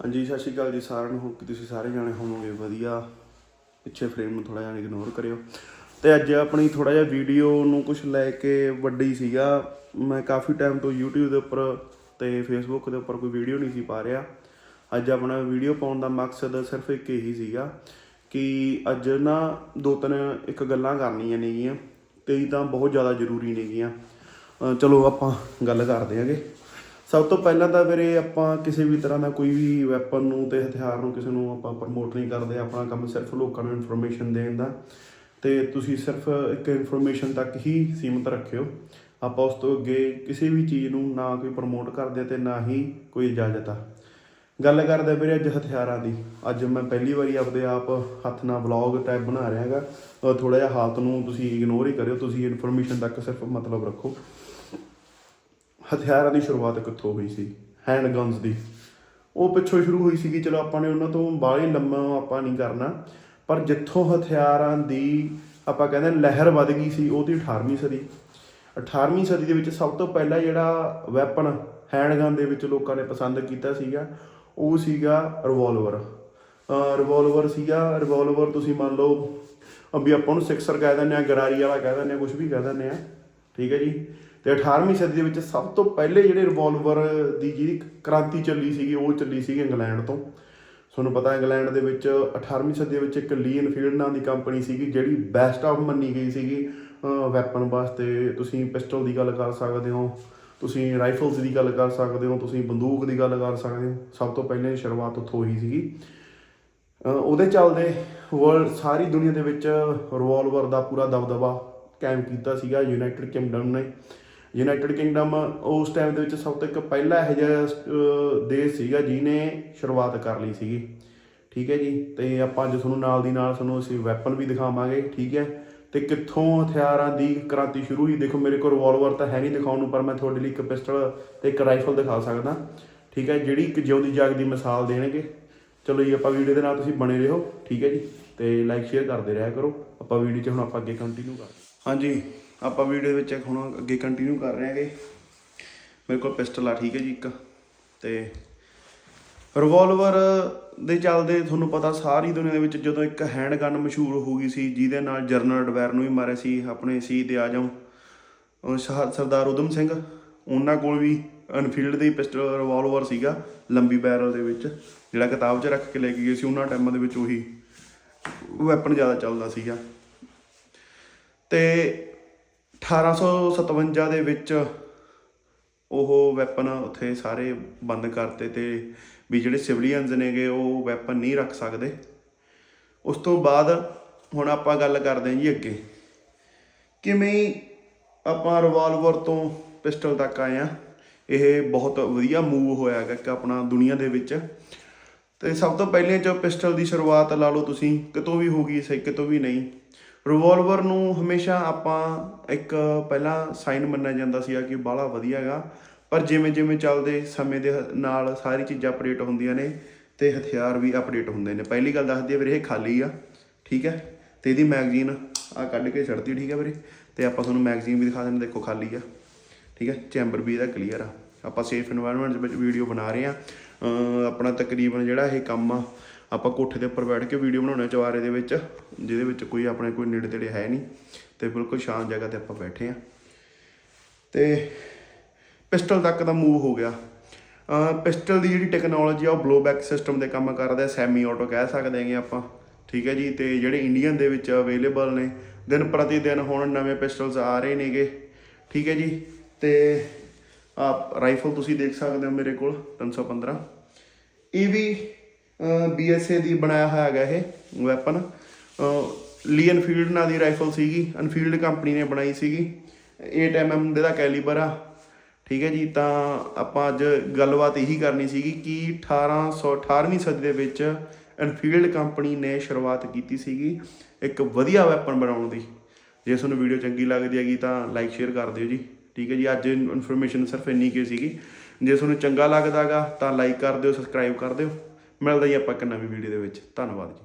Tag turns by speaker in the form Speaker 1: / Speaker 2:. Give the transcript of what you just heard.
Speaker 1: ਹਾਂਜੀ, ਸਤਿ ਸ਼੍ਰੀ ਅਕਾਲ ਜੀ ਸਾਰਿਆਂ ਨੂੰ। ਹੋਪ ਕਿ ਤੁਸੀਂ ਸਾਰੇ ਜਾਣੇ ਹੋਵੋਗੇ ਵਧੀਆ। ਪਿੱਛੇ ਫਰੇਮ ਨੂੰ ਥੋੜਾ ਜਿਹਾ ਇਗਨੋਰ ਕਰਿਓ। ਤੇ ਅੱਜ ਆਪਣੀ ਥੋੜਾ ਜਿਹਾ ਵੀਡੀਓ ਨੂੰ ਕੁਝ ਲੈ ਕੇ ਵੱਡੀ ਸੀਗਾ। ਮੈਂ ਕਾਫੀ ਟਾਈਮ ਤੋਂ YouTube ਦੇ ਉੱਪਰ ਤੇ Facebook ਦੇ ਉੱਪਰ ਕੋਈ ਵੀਡੀਓ ਨਹੀਂ ਸੀ ਪਾ ਰਿਹਾ। ਅੱਜ ਆਪਣਾ ਵੀਡੀਓ ਪਾਉਣ ਦਾ ਮਕਸਦ ਸਿਰਫ ਇੱਕ ਇਹੀ ਸੀਗਾ ਕਿ ਅੱਜ ਨਾ ਦੋ ਤਿੰਨ ਇੱਕ ਗੱਲਾਂ ਕਰਨੀਆਂ ਨੇਗੀਆਂ। ਕਈ ਤਾਂ ਬਹੁਤ ਜ਼ਿਆਦਾ ਜ਼ਰੂਰੀ ਨੇਗੀਆਂ। ਚਲੋ ਆਪਾਂ ਗੱਲ ਕਰਦੇ ਆਂਗੇ। ਸਭ ਤੋਂ ਪਹਿਲਾਂ ਤਾਂ ਵੀਰੇ ਆਪਾਂ ਕਿਸੇ ਵੀ ਤਰ੍ਹਾਂ ਦਾ ਕੋਈ ਵੀ ਵੈਪਨ ਨੂੰ ਤੇ ਹਥਿਆਰ ਨੂੰ ਕਿਸੇ ਨੂੰ ਆਪਾਂ ਪ੍ਰਮੋਟ ਨਹੀਂ ਕਰਦੇ, ਆਪਣਾ ਕੰਮ ਸਿਰਫ ਲੋਕਾਂ ਨੂੰ ਇਨਫੋਰਮੇਸ਼ਨ ਦੇਣ ਦਾ। ਤੇ ਤੁਸੀਂ ਸਿਰਫ ਇੱਕ ਇਨਫੋਰਮੇਸ਼ਨ ਤੱਕ ਹੀ ਸੀਮਤ ਰੱਖਿਓ। ਆਪਾਂ ਉਸ ਤੋਂ ਅੱਗੇ ਕਿਸੇ ਵੀ ਚੀਜ਼ ਨੂੰ ਨਾ ਕੋਈ ਪ੍ਰਮੋਟ ਕਰਦੇ ਤੇ ਨਾ ਹੀ ਕੋਈ ਇਜਾਜ਼ਤ ਆ। ਗੱਲ ਕਰਦੇ ਵੀਰੇ ਅੱਜ ਹਥਿਆਰਾਂ ਦੀ। ਅੱਜ ਮੈਂ ਪਹਿਲੀ ਵਾਰੀ ਆਪਦੇ ਆਪ ਹੱਥ ਨਾਲ ਵਲੌਗ ਟੈਬ ਬਣਾ ਰਿਹਾ ਹੈਗਾ। ਥੋੜਾ ਜਿਹਾ ਹਾਲਤ ਨੂੰ ਤੁਸੀਂ ਇਗਨੋਰ ਹੀ ਕਰਿਓ, ਤੁਸੀਂ ਇਨਫੋਰਮੇਸ਼ਨ ਤੱਕ ਸਿਰਫ ਮਤਲਬ ਰੱਖੋ। ਹਥਿਆਰਾਂ ਦੀ ਸ਼ੁਰੂਆਤ ਕਿੱਥੋਂ ਹੋਈ ਸੀ ਹੈਂਡ ਗਨਸ ਦੀ। ਉਹ ਪਿੱਛੋਂ ਸ਼ੁਰੂ ਹੋਈ ਸੀਗੀ, ਚਲੋ ਆਪਾਂ ਨੇ ਉਹਨਾਂ ਤੋਂ ਬਾਹਲੀ ਲੰਮਾ ਆਪਾਂ ਨਹੀਂ ਕਰਨਾ, ਪਰ ਜਿੱਥੋਂ ਹਥਿਆਰਾਂ ਦੀ ਆਪਾਂ ਕਹਿੰਦੇ ਲਹਿਰ ਵੱਧ ਗਈ ਸੀ, ਉਹ ਉਹਦੀ 18ਵੀਂ ਸਦੀ। 18ਵੀਂ ਸਦੀ ਦੇ ਵਿੱਚ ਸਭ ਤੋਂ ਪਹਿਲਾਂ ਜਿਹੜਾ ਵੈਪਨ ਹੈਂਡਗਨ ਦੇ ਵਿੱਚ ਲੋਕਾਂ ਨੇ ਪਸੰਦ ਕੀਤਾ ਸੀਗਾ, ਉਹ ਸੀਗਾ ਰਿਵਾਲਵਰ ਰਿਵਾਲਵਰ ਸੀਗਾ ਰਿਵਾਲਵਰ ਤੁਸੀਂ ਮੰਨ ਲਓ ਵੀ ਆਪਾਂ ਨੂੰ ਸਿਕਸਰ ਕਹਿ ਦਿੰਦੇ ਆ ਗਰਾਰੀ ਵਾਲਾ ਕਹਿ ਦਿੰਦੇ ਆ ਕੁਝ ਵੀ ਕਹਿ ਦਿੰਦੇ ਆ ਠੀਕ ਹੈ ਜੀ? ਤੇ 18ਵੀਂ ਸਦੀ ਦੇ ਵਿੱਚ ਸਭ ਤੋਂ ਪਹਿਲੇ ਜਿਹੜੇ ਰਿਵਾਲਵਰ ਦੀ ਜਿਹੜੀ ਕ੍ਰਾਂਤੀ ਚੱਲੀ ਸੀਗੀ, ਉਹ ਚੱਲੀ ਸੀਗੀ ਇੰਗਲੈਂਡ ਤੋਂ। ਤੁਹਾਨੂੰ ਪਤਾ ਇੰਗਲੈਂਡ ਦੇ ਵਿੱਚ 18ਵੀਂ ਸਦੀ ਦੇ ਵਿੱਚ ਇੱਕ ਲੀ ਫੀਲਡ ਨਾਂ ਦੀ ਕੰਪਨੀ ਸੀਗੀ, ਜਿਹੜੀ ਬੈਸਟ ਆਫ ਮੰਨੀ ਗਈ ਸੀਗੀ। ਵੈਪਨ ਵਾਸਤੇ ਤੁਸੀਂ ਪਿਸਟਲ ਦੀ ਗੱਲ ਕਰ ਸਕਦੇ ਹੋ, ਤੁਸੀਂ ਰਾਈਫਲਸ ਦੀ ਗੱਲ ਕਰ ਸਕਦੇ ਹੋ, ਤੁਸੀਂ ਬੰਦੂਕ ਦੀ ਗੱਲ ਕਰ ਸਕਦੇ ਹੋ। ਸਭ ਤੋਂ ਪਹਿਲੇ ਸ਼ੁਰੂਆਤ ਉੱਥੋਂ ਹੀ ਸੀਗੀ। ਉਹਦੇ ਚੱਲਦੇ ਵਰਲਡ ਸਾਰੀ ਦੁਨੀਆ ਦੇ ਵਿੱਚ ਰਿਵਾਲਵਰ ਦਾ ਪੂਰਾ ਦਬਦਬਾ ਕਾਇਮ ਕੀਤਾ ਸੀਗਾ ਯੂਨਾਈਟਿਡ ਕਿੰਗਡਮ ਨੇ। ਯੂਨਾਈਟਿਡ ਕਿੰਗਡਮ ਉਸ ਟਾਈਮ ਦੇ ਵਿੱਚ ਸਭ ਤੋਂ ਇੱਕ ਪਹਿਲਾ ਇਹੋ ਜਿਹਾ ਦੇਸ਼ ਸੀਗਾ ਜਿਹਨੇ ਸ਼ੁਰੂਆਤ ਕਰ ਲਈ ਸੀਗੀ। ਠੀਕ ਹੈ ਜੀ? ਤੇ ਆਪਾਂ ਅੱਜ ਤੁਹਾਨੂੰ ਨਾਲ ਦੀ ਨਾਲ ਤੁਹਾਨੂੰ ਅਸੀਂ ਵੈਪਨ ਵੀ ਦਿਖਾਵਾਂਗੇ, ਠੀਕ ਹੈ? ਤੇ ਕਿੱਥੋਂ ਹਥਿਆਰਾਂ ਦੀ ਕ੍ਰਾਂਤੀ ਸ਼ੁਰੂ ਹੋਈ? ਦੇਖੋ, ਮੇਰੇ ਕੋਲ ਰਿਵਾਲਵਰ ਤਾਂ ਹੈ ਨਹੀਂ ਦਿਖਾਉਣ ਨੂੰ, ਪਰ ਮੈਂ ਤੁਹਾਡੇ ਲਈ ਇੱਕ ਪਿਸਟਲ ਤੇ ਇੱਕ ਰਾਈਫਲ ਦਿਖਾ ਸਕਦਾ। ਠੀਕ ਹੈ? ਜਿਹੜੀ ਇੱਕ ਜਿਉਂਦੀ ਜਾਗਦੀ ਮਿਸਾਲ ਦੇਣਗੇ। ਚਲੋ ਜੀ, ਆਪਾਂ ਵੀਡੀਓ ਦੇ ਨਾਲ ਤੁਸੀਂ ਬਣੇ ਰਹੋ, ਠੀਕ ਹੈ ਜੀ? ਤੇ ਲਾਈਕ ਸ਼ੇਅਰ ਕਰਦੇ ਰਿਹਾ ਕਰੋ। ਆਪਾਂ ਵੀਡੀਓ 'ਚ ਹੁਣ ਆਪਾਂ ਅੱਗੇ ਕੰਟੀਨਿਊ ਕਰਦੇ ਹਾਂਜੀ। ਆਪਾਂ ਵੀਡੀਓ ਵਿੱਚ ਹੁਣ ਅੱਗੇ ਕੰਟੀਨਿਊ ਕਰ ਰਹੇ ਹਾਂਗੇ। ਮੇਰੇ ਕੋਲ ਪਿਸਟਲ ਆ, ਠੀਕ ਹੈ ਜੀ ਇੱਕ। ਤੇ ਰਿਵਾਲਵਰ ਦੇ ਚੱਲਦੇ ਤੁਹਾਨੂੰ ਪਤਾ ਸਾਰੀ ਦੁਨੀਆ ਦੇ ਵਿੱਚ ਜਦੋਂ ਇੱਕ ਹੈਂਡ ਗਨ ਮਸ਼ਹੂਰ ਹੋ ਗਈ ਸੀ, ਜਿਹਦੇ ਨਾਲ ਜਰਨਲ ਡਵੈਰ ਨੂੰ ਵੀ ਮਾਰਿਆ ਸੀ, ਆਪਣੇ ਸੀ ਦੇ ਆਜਮ, ਅਹ ਸ਼ਾਹ- ਸਰਦਾਰ ਉਦਮ ਸਿੰਘ। ਉਹਨਾਂ ਕੋਲ ਵੀ ਅਨਫੀਲਡ ਦੇ ਪਿਸਟਲ ਰਿਵਾਲਵਰ ਸੀਗਾ, ਲੰਬੀ ਬੈਰਲ ਦੇ ਵਿੱਚ, ਜਿਹੜਾ ਕਿਤਾਬ 'ਚ ਰੱਖ ਕੇ ਲੈ ਕੇ ਗਏ ਸੀ, ਉਹਨਾਂ ਟਾਈਮਾਂ ਦੇ ਵਿੱਚ ਉਹੀ ਵੈਪਨ ਜ਼ਿਆਦਾ ਚੱਲਦਾ ਸੀਗਾ। ਤੇ 1857 ਦੇ ਵਿੱਚ ਉਹ ਵੈਪਨ ਉੱਥੇ ਸਾਰੇ ਬੰਦ ਕਰਤੇ ਤੇ ਵੀ ਜਿਹੜੇ ਸਿਵਲੀਅਨਸ ਨੇਗੇ ਉਹ ਵੈਪਨ ਨਹੀਂ ਰੱਖ ਸਕਦੇ। ਉਸ ਤੋਂ ਬਾਅਦ ਹੁਣ ਆਪਾਂ ਗੱਲ ਕਰਦੇ ਹਾਂ ਜੀ ਅੱਗੇ। ਕਿਵੇਂ ਆਪਾਂ ਰਿਵਾਲਵਰ ਤੋਂ ਪਿਸਟਲ ਤੱਕ ਆਏ ਆ ਇਹ ਬਹੁਤ ਵਧੀਆ ਮੂਵ ਹੋਇਆ ਹੈਗਾ ਕਿ ਆਪਣਾ ਦੁਨੀਆ ਦੇ ਵਿੱਚ। ਤੇ ਸਭ ਤੋਂ ਪਹਿਲੇ ਜੋ ਪਿਸਟਲ ਦੀ ਸ਼ੁਰੂਆਤ ਲਾ ਲਓ ਤੁਸੀਂ, ਕਿਤੋਂ ਵੀ ਹੋ ਗਈ ਸਹੀ, ਕਿਤੋਂ ਵੀ ਨਹੀਂ। ਰਿਵੋਲਵਰ ਨੂੰ ਹਮੇਸ਼ਾ ਆਪਾਂ ਇੱਕ ਪਹਿਲਾਂ ਸਾਈਨ ਮੰਨਿਆ ਜਾਂਦਾ ਸੀਗਾ ਕਿ ਬਾਲਾ ਵਧੀਆ ਹੈਗਾ। ਪਰ ਜਿਵੇਂ ਜਿਵੇਂ ਚੱਲਦੇ ਸਮੇਂ ਦੇ ਨਾਲ ਸਾਰੀ ਚੀਜ਼ਾਂ ਅਪਡੇਟ ਹੁੰਦੀਆਂ ਨੇ ਤੇ ਹਥਿਆਰ ਵੀ ਅਪਡੇਟ ਹੁੰਦੇ ਨੇ। ਪਹਿਲੀ ਗੱਲ ਦੱਸਦੀ ਹੈ ਵੀਰੇ, ਇਹ ਖਾਲੀ ਆ, ਠੀਕ ਹੈ? ਤੇ ਇਹਦੀ ਮੈਗਜ਼ੀਨ ਆ ਕੱਢ ਕੇ ਛੱਡਤੀ, ਠੀਕ ਹੈ ਵੀਰੇ? ਤੇ ਆਪਾਂ ਤੁਹਾਨੂੰ ਮੈਗਜ਼ੀਨ ਵੀ ਦਿਖਾ ਦਿੰਦੇ, ਦੇਖੋ ਖਾਲੀ ਆ, ਠੀਕ ਹੈ? ਚੈਂਬਰ ਵੀ ਇਹਦਾ ਕਲੀਅਰ ਆ। ਆਪਾਂ ਸੇਫ এনवायरमेंट ਵਿੱਚ ਵੀਡੀਓ ਬਣਾ ਰਹੇ ਆ ਆਪਣਾ ਤਕਰੀਬਨ ਜਿਹੜਾ ਇਹ ਕੰਮ ਆ ਆਪਾਂ ਕੋਠੇ ਦੇ ਉੱਪਰ ਬੈਠ ਕੇ ਵੀਡੀਓ ਬਣਾਉਣੇ ਚਵਾਰੇ ਦੇ ਵਿੱਚ, ਜਿਹਦੇ ਵਿੱਚ ਕੋਈ ਆਪਣੇ ਕੋਈ ਨੇੜੇ ਤੇੜੇ ਹੈ ਨਹੀਂ ਤੇ ਬਿਲਕੁਲ ਸ਼ਾਂਤ ਜਗ੍ਹਾ ਤੇ ਆਪਾਂ ਬੈਠੇ ਆ। ਤੇ ਪਿਸਟਲ ਤੱਕ ਦਾ ਮੂਵ ਹੋ ਗਿਆ। ਪਿਸਟਲ ਦੀ ਜਿਹੜੀ ਟੈਕਨੋਲੋਜੀ ਆ ਉਹ ਬਲੋਬੈਕ ਸਿਸਟਮ ਦੇ ਕੰਮ ਕਰਦਾ ਸੈਮੀ ਆਟੋ ਕਹਿ ਸਕਦੇ ਹਾਂਗੇ ਆਪਾਂ। ਠੀਕ ਹੈ ਜੀ, ਤੇ ਜਿਹੜੇ ਇੰਡੀਅਨ ਦੇ ਵਿੱਚ ਅਵੇਲੇਬਲ ਨੇ, ਦਿਨ ਪ੍ਰਤੀ ਦਿਨ ਹੁਣ ਨਵੇਂ ਪਿਸਟਲਸ ਆ ਰਹੇ ਨੇਗੇ। ਠੀਕ ਹੈ ਜੀ, ਤੇ ਆ ਰਾਈਫਲ ਤੁਸੀਂ ਦੇਖ ਸਕਦੇ ਹੋ ਮੇਰੇ ਕੋਲ 315 ਇਹ ਵੀ BSA ਦੀ ਬਣਾਇਆ ਹੋਇਆ ਹੈਗਾ ਇਹ ਵੈਪਨ ਲੀ ਐਨਫੀਲਡ ਨਾਂ ਦੀ ਰਾਈਫਲ ਸੀਗੀ ਅਨਫੀਲਡ ਕੰਪਨੀ ਨੇ ਬਣਾਈ ਸੀਗੀ। 8 mm ਦੇ ਦਾ ਕੈਲੀਬਰ ਆ। ਠੀਕ ਹੈ ਜੀ, ਤਾਂ ਆਪਾਂ ਅੱਜ ਗੱਲਬਾਤ ਇਹੀ ਕਰਨੀ ਸੀਗੀ ਕਿ 1818ਵੀਂ ਸਦੀ ਦੇ ਵਿੱਚ ਐਨਫੀਲਡ ਕੰਪਨੀ ਨੇ ਸ਼ੁਰੂਆਤ ਕੀਤੀ ਸੀਗੀ ਇੱਕ ਵਧੀਆ ਵੈਪਨ ਬਣਾਉਣ ਦੀ। ਜੇ ਤੁਹਾਨੂੰ ਵੀਡੀਓ ਚੰਗੀ ਲੱਗਦੀ ਹੈਗੀ ਤਾਂ ਲਾਈਕ ਸ਼ੇਅਰ ਕਰ ਦਿਓ ਜੀ। ਠੀਕ ਹੈ ਜੀ, ਅੱਜ ਇਨਫੋਰਮੇਸ਼ਨ ਸਿਰਫ ਇੰਨੀ ਕੀ ਸੀਗੀ। ਜੇ ਤੁਹਾਨੂੰ ਚੰਗਾ ਲੱਗਦਾਗਾ ਤਾਂ ਲਾਈਕ ਕਰ ਦਿਓ ਸਬਸਕ੍ਰਾਈਬ ਕਰ ਦਿਓ। ਮਿਲਦਾ ਹੀ ਆਪਾਂ ਇੱਕ ਨਵੀਂ ਵੀਡੀਓ ਦੇ ਵਿੱਚ। ਧੰਨਵਾਦ ਜੀ।